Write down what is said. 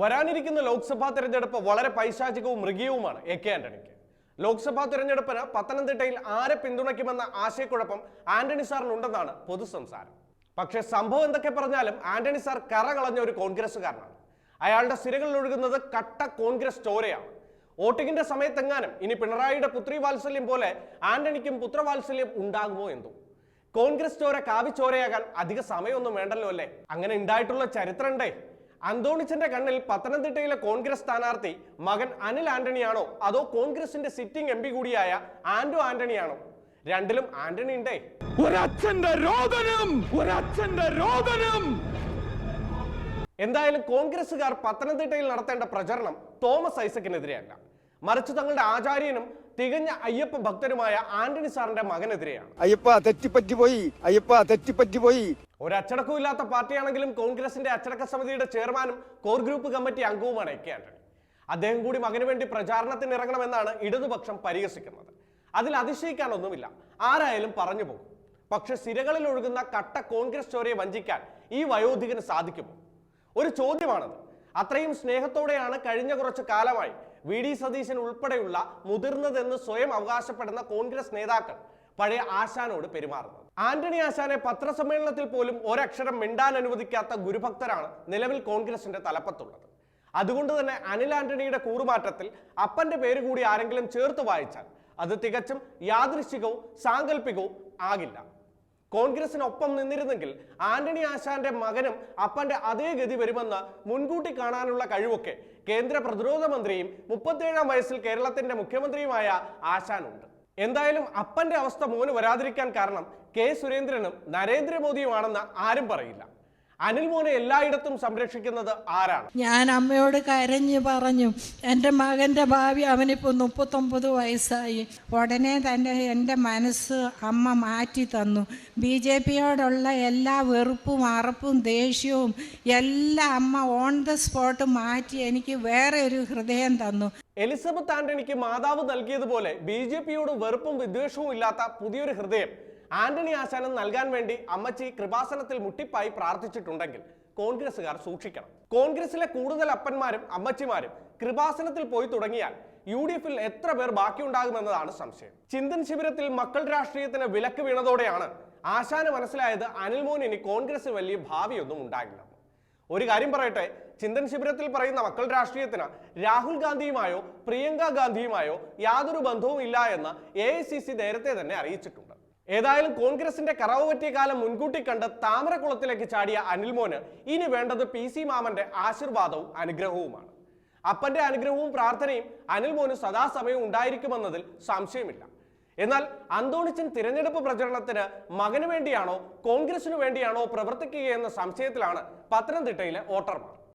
വരാനിരിക്കുന്ന ലോക്സഭാ തെരഞ്ഞെടുപ്പ് വളരെ പൈശാചികവും മൃഗീയവുമാണ്. എ കെ ആന്റണിക്ക്. ലോക്സഭാ തെരഞ്ഞെടുപ്പിന് പത്തനംതിട്ടയിൽ ആരെ പിന്തുണയ്ക്കുമെന്ന ആശയക്കുഴപ്പം ആന്റണി സാറിനുണ്ടെന്നാണ് പൊതുസംസാരം. പക്ഷേ സംഭവം എന്തൊക്കെ പറഞ്ഞാലും ആന്റണി സാർ കറ കളഞ്ഞ ഒരു കോൺഗ്രസ്സുകാരനാണ്. അയാളുടെ സിരകളിൽ ഒഴുകുന്നത് കട്ട കോൺഗ്രസ് ചോരയാണ്. വോട്ടിങ്ങിന്റെ സമയത്തെങ്ങാനും ഇനി പിണറായിയുടെ പുത്രി വാത്സല്യം പോലെ ആന്റണിക്കും പുത്രവാത്സല്യം ഉണ്ടാകുമോ എന്തോ? കോൺഗ്രസ് ചോര കാവിച്ചോരയാകാൻ അധിക സമയമൊന്നും വേണ്ടല്ലോ അല്ലേ? അങ്ങനെ ഉണ്ടായിട്ടുള്ള ചരിത്രണ്ടേ? അന്തോണിച്ചന്റെ കണ്ണിൽ പത്തനംതിട്ടയിലെ കോൺഗ്രസ് സ്ഥാനാർത്ഥി മകൻ അനിൽ ആന്റണിയാണോ? അതോ കോൺഗ്രസിന്റെ സിറ്റിംഗ് എം പി കൂടിയായ ആന്റോ ആന്റണിയാണോ? രണ്ടിലും ആന്റണി ഉണ്ടേ. ഒരച്ഛന്റെ രോദനം ഒരച്ഛന്റെ രോദനം. എന്തായാലും കോൺഗ്രസുകാർ പത്തനംതിട്ടയിൽ നടത്തേണ്ട പ്രചരണം തോമസ് ഐസക്കിനെതിരെയല്ല. മറിച്ച് തങ്ങളുടെ ആചാര്യനും തികഞ്ഞ അയ്യപ്പ ഭക്തരുമായ ആന്റണി സാറിന്റെ മകനെതിരെയാണ്. അയ്യപ്പ തെറ്റിപ്പറ്റി പോയി. അയ്യപ്പ തെറ്റിപ്പറ്റി പോയി ഒരു അച്ചടക്കവും ഇല്ലാത്ത പാർട്ടിയാണെങ്കിലും കോൺഗ്രസിന്റെ അച്ചടക്ക സമിതിയുടെ ചെയർമാനും കോർ ഗ്രൂപ്പ് കമ്മിറ്റി അംഗവുമാണ് എ കെ ആന്റണി. അദ്ദേഹം കൂടി മകന് വേണ്ടി പ്രചാരണത്തിന് ഇറങ്ങണമെന്നാണ് ഇടതുപക്ഷം പരിഹസിക്കുന്നത്. അതിൽ അതിശയിക്കാനൊന്നുമില്ല. ആരായാലും പറഞ്ഞു പോകും. പക്ഷെ സിരകളിൽ ഒഴുകുന്ന കട്ട കോൺഗ്രസ് ചോരയെ വഞ്ചിക്കാൻ ഈ വയോധികന് സാധിക്കുമോ? ഒരു ചോദ്യമാണത്. അത്രയും സ്നേഹത്തോടെയാണ് കഴിഞ്ഞ കുറച്ച് കാലമായി വി ഡി സതീശൻ ഉൾപ്പെടെയുള്ള മുതിർന്നതെന്ന് സ്വയം അവകാശപ്പെടുന്ന കോൺഗ്രസ് നേതാക്കൾ പഴയ ആശാനോട് പെരുമാറുന്നത്. ആന്റണി ആശാനെ പത്രസമ്മേളനത്തിൽ പോലും ഒരക്ഷരം മിണ്ടാൻ അനുവദിക്കാത്ത ഗുരുഭക്തരാണ് നിലവിൽ കോൺഗ്രസിന്റെ തലപ്പത്തുള്ളത്. അതുകൊണ്ട് തന്നെ അനിൽ ആന്റണിയുടെ കൂറുമാറ്റത്തിൽ അപ്പന്റെ പേര് കൂടി ആരെങ്കിലും ചേർത്ത് വായിച്ചാൽ അത് തികച്ചും യാദൃശികവും സാങ്കല്പികവും ആകില്ല. കോൺഗ്രസിനൊപ്പം നിന്നിരുന്നെങ്കിൽ ആന്റണി ആശാന്റെ മകനും അപ്പന്റെ അതേ ഗതി വരുമെന്ന് മുൻകൂട്ടി കാണാനുള്ള കഴിവൊക്കെ കേന്ദ്ര പ്രതിരോധ മന്ത്രിയും മുപ്പത്തിയേഴാം വയസ്സിൽ കേരളത്തിന്റെ മുഖ്യമന്ത്രിയുമായ ആശാനുണ്ട്. എന്തായാലും അപ്പന്റെ അവസ്ഥ മോന് വരാതിരിക്കാൻ കാരണം കെ സുരേന്ദ്രനും നരേന്ദ്രമോദിയുമാണെന്ന് ആരും പറയില്ല. അനിൽ മോനെ എല്ലായിടത്തും സംരക്ഷിക്കുന്നത് ആരാണ്? ഞാൻ അമ്മയോട് കരഞ്ഞു പറഞ്ഞു എന്റെ മകന്റെ ഭാവി അവനിപ്പോൾ മുപ്പത്തൊമ്പത് വയസ്സായി. ഉടനെ തന്നെ എന്റെ മനസ്സ് അമ്മ മാറ്റി തന്നു. ബി ജെ പിയോടുള്ള എല്ലാ വെറുപ്പും അറപ്പും ദേഷ്യവും എല്ലാം അമ്മ ഓൺ ദ സ്പോട്ട് മാറ്റി എനിക്ക് വേറെ ഒരു ഹൃദയം തന്നു. എലിസബത്ത് ആന്റണിക്ക് മാതാവ് നൽകിയതുപോലെ ബി ജെ പിയോട് വെറുപ്പും വിദ്വേഷവും ഇല്ലാത്ത പുതിയൊരു ഹൃദയം ആന്റണി ആശാനം നൽകാൻ വേണ്ടി അമ്മച്ചി കൃപാസനത്തിൽ മുട്ടിപ്പായി പ്രാർത്ഥിച്ചിട്ടുണ്ടെങ്കിൽ കോൺഗ്രസുകാർ സൂക്ഷിക്കണം. കോൺഗ്രസിലെ കൂടുതൽ അപ്പന്മാരും അമ്മച്ചിമാരും കൃപാസനത്തിൽ പോയി തുടങ്ങിയാൽ യു ഡി എഫിൽ എത്ര പേർ ബാക്കിയുണ്ടാകുമെന്നതാണ് സംശയം. ചിന്തൻ ശിബിരത്തിൽ മക്കൾ രാഷ്ട്രീയത്തിന് വിലക്ക് വീണതോടെയാണ് ആശാന് മനസ്സിലായത് അനിൽ മോനിന് കോൺഗ്രസ് വലിയ ഭാവിയൊന്നും ഉണ്ടാകില്ല. ഒരു കാര്യം പറയട്ടെ ചിന്തൻ ശിബിരത്തിൽ പറയുന്ന മക്കൾ രാഷ്ട്രീയത്തിന് രാഹുൽ ഗാന്ധിയുമായോ പ്രിയങ്ക ഗാന്ധിയുമായോ യാതൊരു ബന്ധവും ഇല്ല എന്ന് എ നേരത്തെ തന്നെ അറിയിച്ചിട്ടുണ്ട്. ഏതായാലും കോൺഗ്രസിന്റെ കറവ് പറ്റിയ കാലം മുൻകൂട്ടി കണ്ട് താമരക്കുളത്തിലേക്ക് ചാടിയ അനിൽമോന് ഇനി വേണ്ടത് പി സി മാമന്റെ ആശീർവാദവും അനുഗ്രഹവുമാണ്. അപ്പന്റെ അനുഗ്രഹവും പ്രാർത്ഥനയും അനിൽമോന് സദാസമയം ഉണ്ടായിരിക്കുമെന്നതിൽ സംശയമില്ല. എന്നാൽ അന്തോണിച്ചൻ തിരഞ്ഞെടുപ്പ് പ്രചരണത്തിന് മകന് വേണ്ടിയാണോ കോൺഗ്രസിനു വേണ്ടിയാണോ പ്രവർത്തിക്കുകയെന്ന സംശയത്തിലാണ് പത്തനംതിട്ടയിലെ വോട്ടർമാർ.